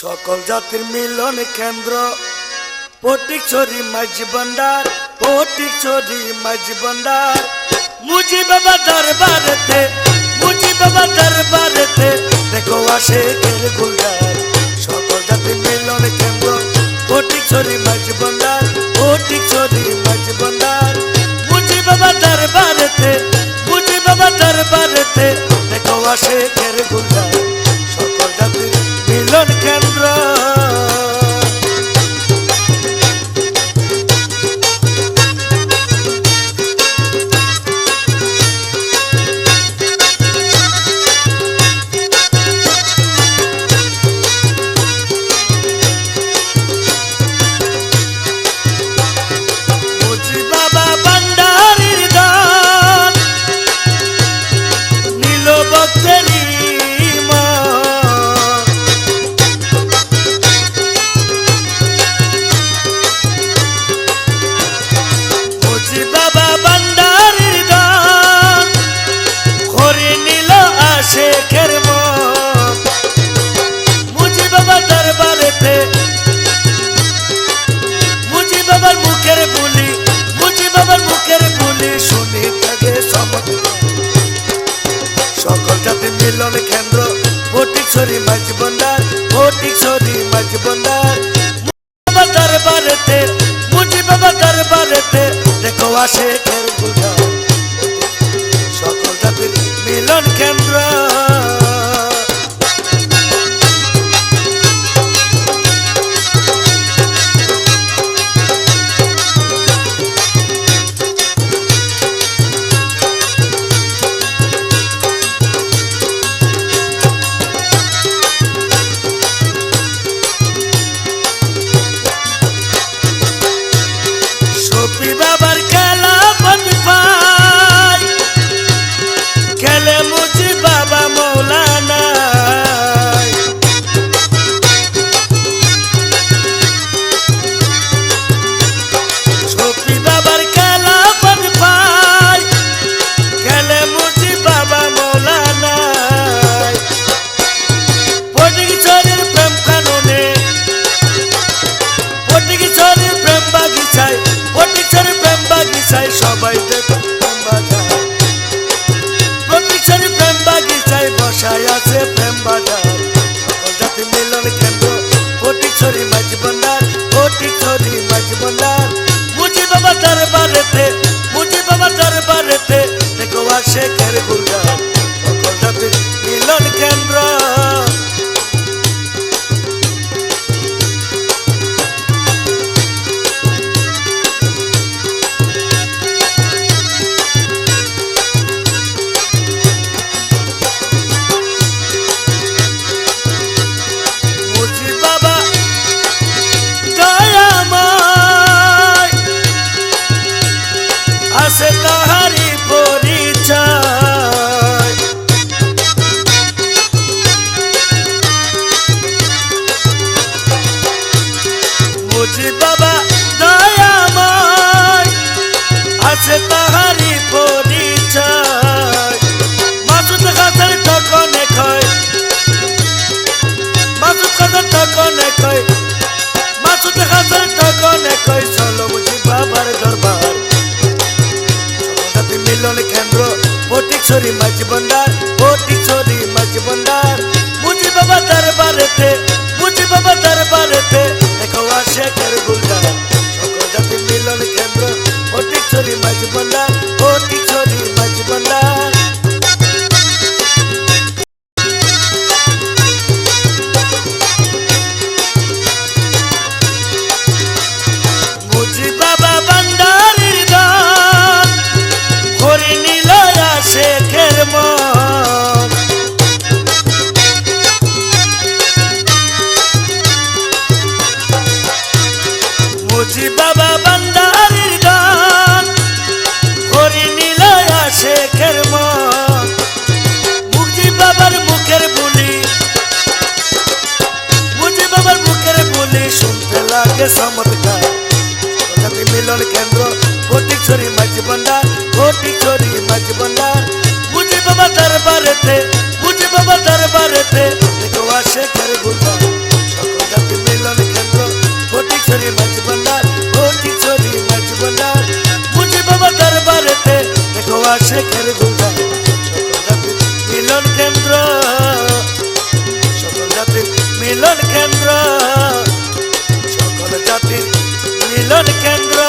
সকল জাতির মিলন কেন্দ্র। পটিক চরি মাঝ ভান্ডার, পটিক চরি মাঝ ভান্ডার। মুজি বাবা দরবারেতে মুজি বাবা দরবারেতে দেখো আসে কের গুলদার সকল জাতির মিলন কেন্দ্র, পটিক চরি মাঝ ভান্ডার, পটিক চরি মাঝ ভান্ডার। মুজি বাবা দরবারেতে মুজি বাবা দরবারেতে দেখো আসে গুলদার দেখো তোর গুলটা সকল জাতির মিলন কেন্দ্র মুজি বাবা, দয়াময়। আছে তাহারি পরিচয়। মাসুদ গাছের টকনে খয়। মাসুদ গাছের টকনে খয়। মাসুদ গাছের টকনে খয়। চলো মুজি বাবার দরবার। মিলন কেন্দ্র, ফটিক ছড়ি মাঝ ভান্ডার, ফটিক ছড়ি মাঝ ভান্ডার। মুজি বাবা দরবারেতে আসে মুজি বাবা ভান্ডারির দান করে নিল আসে খের মন মুজি বাবার মুখের বুলি। মুজি বাবার মুখের বুলি শুনতে লাগে চমৎকার। মিলন কেন্দ্র ফটিক ছড়ি মাঝ ভান্ডার ফটিক ছড়ি মাঝ ভান্ডার শেখের গোলা। মিলন কেন্দ্র। সকল জাতির মিলন কেন্দ্র।